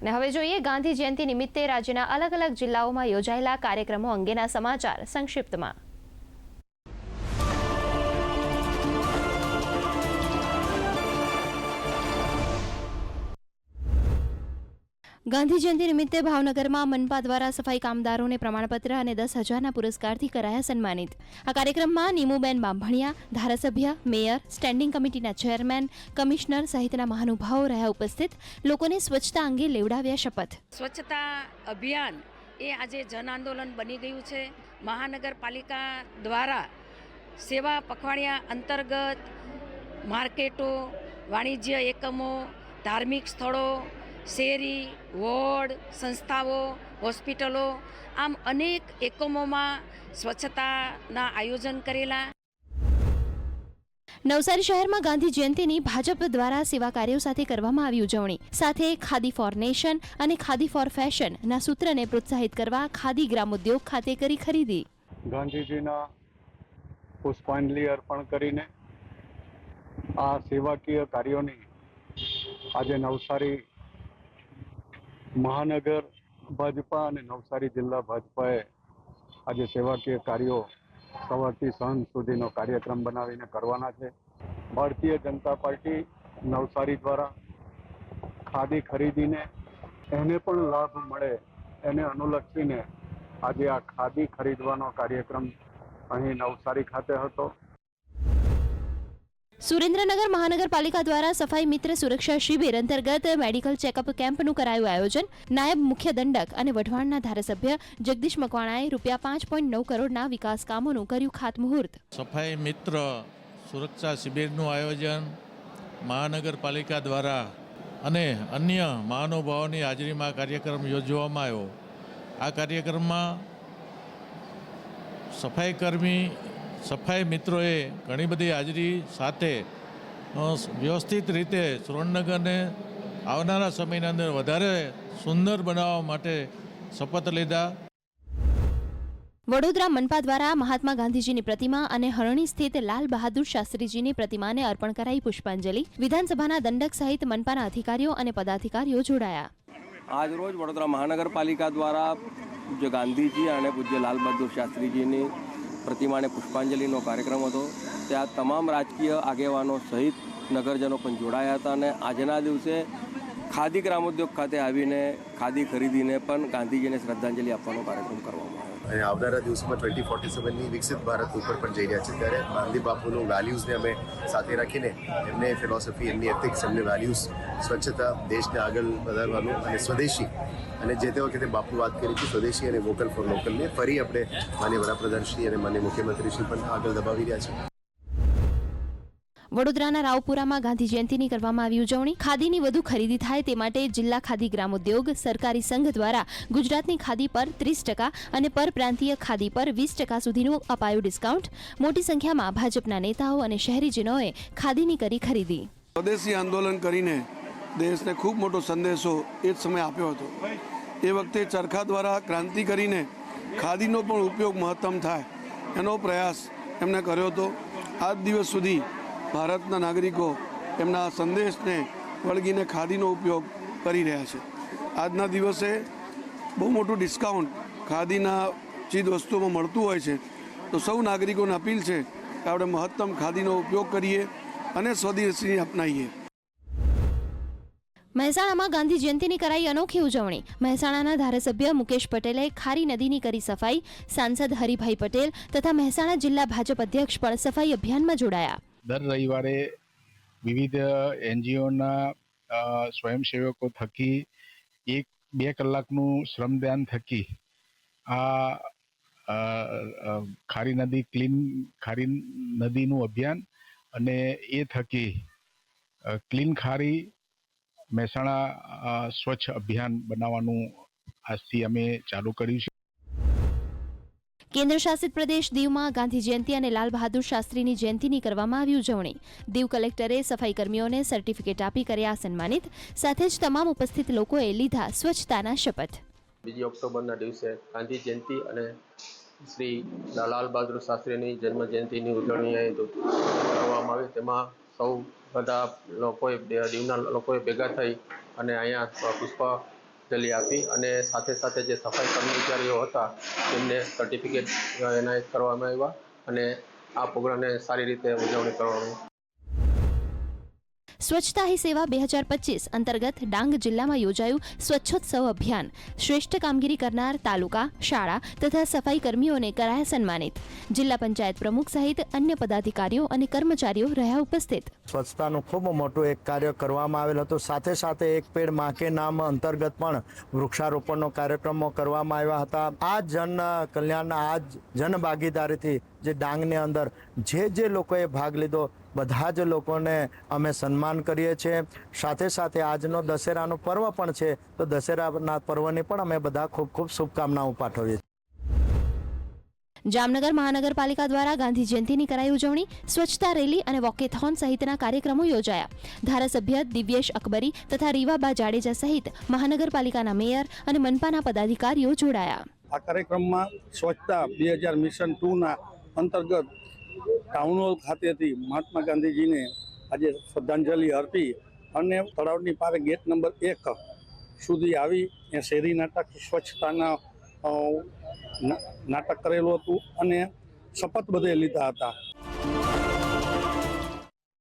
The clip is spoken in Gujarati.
ને હવે જોઈએ ગાંધી જયંતિ નિમિત્તે રાજ્યના અલગ અલગ જિલ્લાઓમાં યોજાયેલા કાર્યક્રમો અંગેના સમાચાર સંક્ષિપ્તમાં. ગાંધી જયંતિ નિમિત્તે ભાવનગરમાં મનપા દ્વારા સફાઈ કામદારોને પ્રમાણપત્ર અને દસ હજારના પુરસ્કારથી કરાયા સન્માનિત. આ કાર્યક્રમમાં નીમુબેન બાંભણિયા, ધારાસભ્ય, મેયર, સ્ટેન્ડિંગ કમિટીના ચેરમેન, કમિશનર સહિતના મહાનુભાવો રહ્યા ઉપસ્થિત. લોકોને સ્વચ્છતા અંગે લેવડાવ્યા શપથ. સ્વચ્છતા અભિયાન એ આજે જન આંદોલન બની ગયું છે. મહાનગરપાલિકા દ્વારા સેવા પખવાડિયા અંતર્ગત માર્કેટો, વાણિજ્ય એકમો, ધાર્મિક સ્થળો શેરી વોર્ડ સંસ્થાઓ હોસ્પિટલો આમ અનેક એકમોમાં સ્વચ્છતાના આયોજન કરેલા. નવસારી શહેરમાં ગાંધી જયંતિની ભાજપ દ્વારા સેવા કાર્યો સાથે કરવામાં આવી ઉજવણી. સાથે ખાદી ફોર નેશન અને ખાદી ફોર ફેશન ના સૂત્રને પ્રોત્સાહિત કરવા ખાદી ગ્રામોદ્યોગ ખાતે કરી ખરીદી. ગાંધીજીના પુષ્પાંજલિ અર્પણ કરીને આ સેવાકીય કાર્યોની આજે નવસારી મહાનગર ભાજપા અને નવસારી જિલ્લા ભાજપાએ આજે સેવાકીય કાર્યો સવારથી સાંજ સુધીનો કાર્યક્રમ બનાવીને કરવાના છે. ભારતીય જનતા પાર્ટી નવસારી દ્વારા ખાદી ખરીદીને એને પણ લાભ મળે એને અનુલક્ષીને આજે આ ખાદી ખરીદવાનો કાર્યક્રમ અહીં નવસારી ખાતે હતો. સુરેન્દ્રનગર મહાનગરપાલિકા દ્વારા સફાઈ મિત્ર સુરક્ષા શિબિર અંતર્ગત મેડિકલ ચેકઅપ કેમ્પનું કરાયું આયોજન. નાયબ મુખ્ય દંડક અને વઢવાણના ધારાસભ્ય જગદીશ મકવાણાએ રૂપિયા પાંચ પોઈન્ટ નવ કરોડના વિકાસ કામોનું કર્યું ખાતમુહૂર્ત. સફાઈ મિત્ર સુરક્ષા શિબિરનું આયોજન મહાનગરપાલિકા દ્વારા અને અન્ય મહાનુભાવોની હાજરીમાં કાર્યક્રમ યોજવામાં આવ્યો. આ કાર્યક્રમમાં સફાઈ કર્મી સફાઈ મિત્રોએ ઘણી બધી હાજરી સાથે વ્યવસ્થિત રીતે સુરેન્દ્રનગરને આવનારા સમયની અંદર વધારે સુંદર બનાવવા માટે શપથ લીધા. વડોદરા મનપા દ્વારા મહાત્મા ગાંધીજીની પ્રતિમા અને હરણી સ્થિત લાલ બહાદુર શાસ્ત્રીજીની પ્રતિમાને અર્પણ કરાઈ પુષ્પાંજલિ. વિધાનસભાના દંડક સહિત મનપાના અધિકારીઓ અને પદાધિકારીઓ જોડાયા. આજરોજ વડોદરા મહાનગરપાલિકા દ્વારા પૂજ્ય ગાંધીજી અને પૂજ્ય લાલ બહાદુર શાસ્ત્રીજીની પ્રતિમાને પુષ્પાંજલિનો કાર્યક્રમ હતો. ત્યાં તમામ રાજકીય આગેવાનો સહિત નગરજનો પણ જોડાયા હતા અને આજના દિવસે ખાદી ગ્રામોદ્યોગ ખાતે આવીને ખાદી ખરીદીને પણ ગાંધીજીને શ્રદ્ધાંજલિ આપવાનો કાર્યક્રમ કરવામાં આવ્યો. અને આવનારા દિવસોમાં ટ્વેન્ટી ફોર્ટી સેવનની વિકસિત ભારત ઉપર પણ જઈ રહ્યા છે. ત્યારે ગાંધી બાપુનું વેલ્યુઝને અમે સાથે રાખીને એમને ફિલોસોફી એમની એથિક્સ એમની વેલ્યુઝ સ્વચ્છતા, દેશને આગળ વધારવાનું અને સ્વદેશી અને જે તે વખતે બાપુ વાત કરી હતી, સ્વદેશી અને વોકલ ફોર લોકલને ફરી આપણે માન્ય વડાપ્રધાનશ્રી અને માન્ય મુખ્યમંત્રીશ્રી પણ આગળ દબાવી રહ્યા છે. વડોદરાના રાવપુરામાં ગાંધી જયંતિની કરવામાં આવી ઉજવણી. ખાદીની વધુ ખરીદી થાય તે માટે જિલ્લા ખાદી ગ્રામોદ્યોગ સરકારી સંઘ દ્વારા ગુજરાતની ખાદી પર ત્રીસ ટકા અને પરપ્રાંતીય ખાદી પર વીસ ટકા સુધીનું અપાયું ડિસ્કાઉન્ટ મોટી સંખ્યામાં ભાજપના નેતાઓ અને શહેરીજનોએ ખાદીની કરી ખરીદી. સ્વદેશી આંદોલન કરીને દેશને ખૂબ મોટો સંદેશો એ જ સમયે આપ્યો હતો. એ વખતે ચરખા દ્વારા ક્રાંતિ કરીને ખાદીનો પણ ઉપયોગ મહત્તમ થાય એનો પ્રયાસ એમણે કર્યો હતો. આજ દિવસ સુધી ભારતના નાગરિકો એમના સંદેશને વળગીને ખાદીનો ઉપયોગ કરી રહ્યા છે. આજના દિવસે બહુ મોટું ડિસ્કાઉન્ટ ખાદીના ચીજ વસ્તુઓમાં મળતું હોય છે. તો સૌ નાગરિકોને અપીલ છે કે આપણે મહત્તમ ખાદીનો ઉપયોગ કરીએ અને સ્વદેશી અપનાવીએ. મહેસાણામાં ગાંધી જયંતિની કરાઈ અનોખી ઉજવણી. મહેસાણાના ધારાસભ્ય મુકેશ પટેલે ખારી નદીની કરી સફાઈ, સાંસદ હરિભાઈ પટેલ તથા મહેસાણા જિલ્લા ભાજપ અધ્યક્ષ પણ સફાઈ અભિયાનમાં જોડાયા. દર રવિવારે વિવિધ એનજીઓના સ્વયંસેવકો થકી એક બે કલાકનું શ્રમદાન થકી આ ખારી નદી, ક્લીન ખારી નદીનું અભિયાન અને એ થકી ક્લીન ખારી મહેસાણા સ્વચ્છ અભિયાન બનાવવાનું આજથી અમે ચાલુ કર્યું છે. કેન્દ્ર શાસિત પ્રદેશ દીવમાં ગાંધી જયંતિ અને લાલ બહાદુર શાસ્ત્રીની જયંતિની કરવામાં આવી ઉજવણી. દીવ કલેક્ટરે સફાઈ કર્મીઓને સર્ટિફિકેટ આપી કર્યા સન્માનિત, સાથે જ તમામ ઉપસ્થિત લોકોએ લીધા સ્વચ્છતાના શપથ. બીજી ઓક્ટોબરના દિવસે ગાંધી જયંતિ અને શ્રી લાલ બહાદુર શાસ્ત્રીની જન્મ જયંતિની ઉજવણી કરવામાં આવી. તેમાં સૌ બધા લોકોએ, દીવના લોકોએ ભેગા થઈ અને અહીંયા પુષ્પ જલી આપી અને સાથે સાથે જે સફાઈ કર્મચારીઓ હતા, તેમને સર્ટિફિકેટ એનાયત કરવામાં આવ્યા અને આ પ્રોગ્રામને સારી રીતે ઉજવણી કરવામાં સ્વચ્છતા હી સેવા બે હજાર પચીસ અંતર્ગત ડાંગ જિલ્લામાં યોજાયું સ્વચ્છોત્સવ અભિયાન. શ્રેષ્ઠ કામગીરી કરનાર તાલુકા, શાળા તથા સફાઈ કર્મીઓને કરાયા સન્માનિત. જિલ્લા પંચાયત પ્રમુખ સહિત અન્ય પદાધિકારીઓ અને કર્મચારીઓ રહ્યા ઉપસ્થિત. સ્વચ્છતાનું ખૂબ મોટું એક કાર્ય કરવામાં આવેલ હતું. સાથે સાથે એક પેડમાં કે નામ અંતર્ગત પણ વૃક્ષારોપણનો કાર્યક્રમો કરવામાં આવ્યા હતા. આ જન કલ્યાણના આ જન ભાગીદારીથી જે ડાંગની અંદર જે જે લોકોએ ભાગ લીધો બધા જ લોકોને અમે સન્માન કરીએ છીએ. સાથે સાથે આજનો દશેરાનો પર્વ પણ છે તો દશેરાના પર્વની પણ અમે બધા ખૂબ ખૂબ શુભકામનાઓ પાઠવીએ છીએ. જામનગર મહાનગરપાલિકા દ્વારા ગાંધી જયંતિની કરાઈ ઉજવણી સ્વચ્છતા રેલી અને વોકેથોન સહિતના કાર્યક્રમો યોજાયા. ધારાસભ્ય દિવ્યેશ અકબરી તથા રીવાબા જાડેજા સહિત મહાનગરપાલિકાના મેયર અને મનપાના પદાધિકારીઓ જોડાયા. આ કાર્યક્રમમાં સ્વચ્છતા બે હજાર મિશન ટુના અંતર્ગત ટાઉન હોલ ખાતેથી મહાત્મા ગાંધીજીને આજે શ્રદ્ધાંજલિ અર્પી અને તળાવની પાસે ગેટ નંબર એક સુધી આવી. એ શેરી નાટક, સ્વચ્છતાના નાટક કરેલું હતું અને શપથ બધે લીધા હતા.